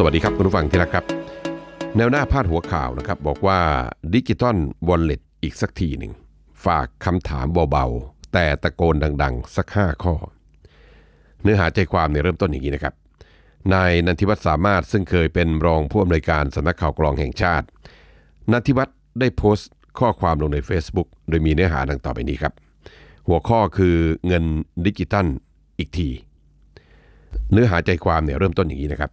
สวัสดีครับคุณผู้ฟังที่รักครับ แนวหน้าพาดหัวข่าวนะครับ บอกว่าดิจิตอลวอลเล็ตอีกสักทีหนึ่ง ฝากคำถามเบาๆ แต่ตะโกนดังๆ สักห้าข้อ เนื้อหาใจความเนี่ยเริ่มต้นอย่างนี้นะครับ นายนันทิวัฒน์สามารถซึ่งเคยเป็นรองผู้อำนวยการสำนักข่าวกรองแห่งชาติ นันทิวัฒน์ได้โพสต์ข้อความลงใน Facebook โดยมีเนื้อหาดังต่อไปนี้ครับ หัวข้อคือเงินดิจิตัลอีกที เนื้อหาใจความเนี่ยเริ่มต้นอย่างนี้นะครับ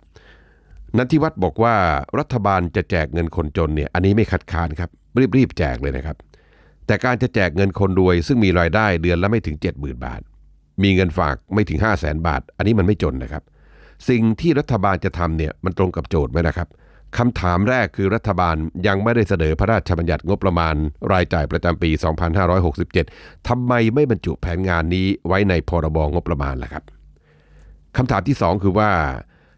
นันทิวัฒน์บอกว่ารัฐบาลจะแจกเงินคนจนเนี่ยอันนี้ไม่คัดค้านครับรีบๆแจกเลยนะครับ แต่การจะแจกเงินคนรวย ซึ่งมีรายได้เดือนละไม่ถึง 70,000 บาท มีเงินฝากไม่ถึง 5 0 0แสนบาท อันนี้มันไม่จนนะครับ สิ่งที่รัฐบาลจะทำเนี่ยมันตรงกับโจทย์ไหมนะครับคำถามแรกคือรัฐบาลยังไม่ได้เสนอพระราชบัญญัติงบประมาณ รายจ่ายประจำปี 2567 ทำไมไม่บรรจุแผนงานนี้ไว้ในพรบงบประมาณล่ะครับคำถามที่ 2 คือว่า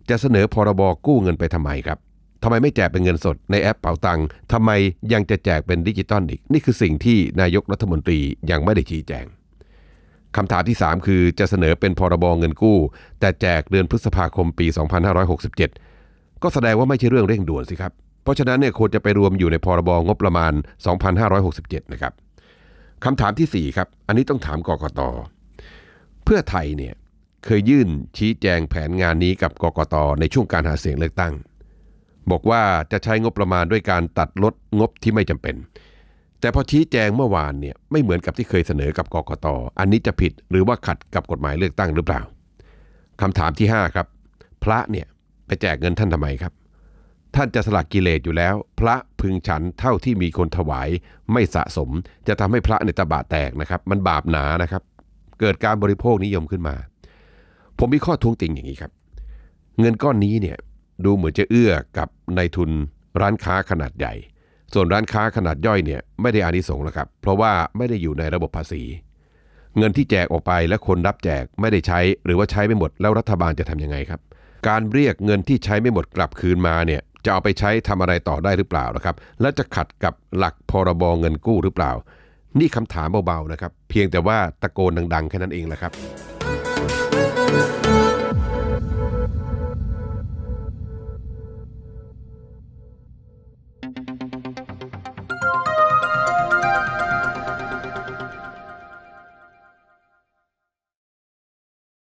จะเสนอพรบกู้เงินไปทำไมครับทำไมไม่แจกเป็นเงินสดในแอปเป๋าตังค์ทำไมยังจะแจกเป็นดิจิตอลอีก นี่คือสิ่งที่นายกรัฐมนตรียังไม่ได้ชี้แจงคำถามที่ 3 คือจะเสนอเป็นพรบเงินกู้ แต่แจกเดือนพฤษภาคมปี 2567 ก็แสดงว่าไม่ใช่เรื่องเร่งด่วนสิครับ เพราะฉะนั้นเนี่ยควรจะไปรวมอยู่ในพรบงบประมาณ 2567 นะครับคำถามทีสี่4 ครับ อันนี้ต้องถามกกตเพื่อไทยเนี่ย เคยยื่นชี้แจงแผนงานนี้กับกกตในช่วงการหาเสียงเลือกตั้ง บอกว่าจะใช้งบประมาณด้วยการตัดลดงบที่ไม่จำเป็น แต่พอชี้แจงเมื่อวานเนี่ยไม่เหมือนกับที่เคยเสนอกับกกตอันนี้จะผิดหรือว่าขัดกับกฎหมายเลือกตั้งหรือเปล่าคำถามที่ 5 ครับ พระเนี่ยไปแจกเงินท่านทำไมครับ ท่านจะสละกิเลสอยู่แล้ว พระพึงฉันเท่าที่มีคนถวายไม่สะสม จะทำให้พระในตบะแตกนะครับ มันบาปหนานะครับ เกิดการบริโภคนิยมขึ้นมา ผมมีข้อท้วงติงอย่างนี้ครับ เงินก้อนนี้เนี่ยดูเหมือนจะเอื้อกับนายทุนร้านค้าขนาดใหญ่ ส่วนร้านค้าขนาดย่อยเนี่ยไม่ได้อานิสงส์หรอกครับ เพราะว่าไม่ได้อยู่ในระบบภาษี เงินที่แจกออกไปและคนรับแจกไม่ได้ใช้หรือว่าใช้ไม่หมดแล้วรัฐบาลจะทำยังไงครับ การเรียกเงินที่ใช้ไม่หมดกลับคืนมาเนี่ยจะเอาไปใช้ทำอะไรต่อได้หรือเปล่านะครับ และจะขัดกับหลักพรบเงินกู้หรือเปล่า นี่คำถามเบาๆนะครับ เพียงแต่ว่าตะโกนดังๆแค่นั้นเองแหละครับ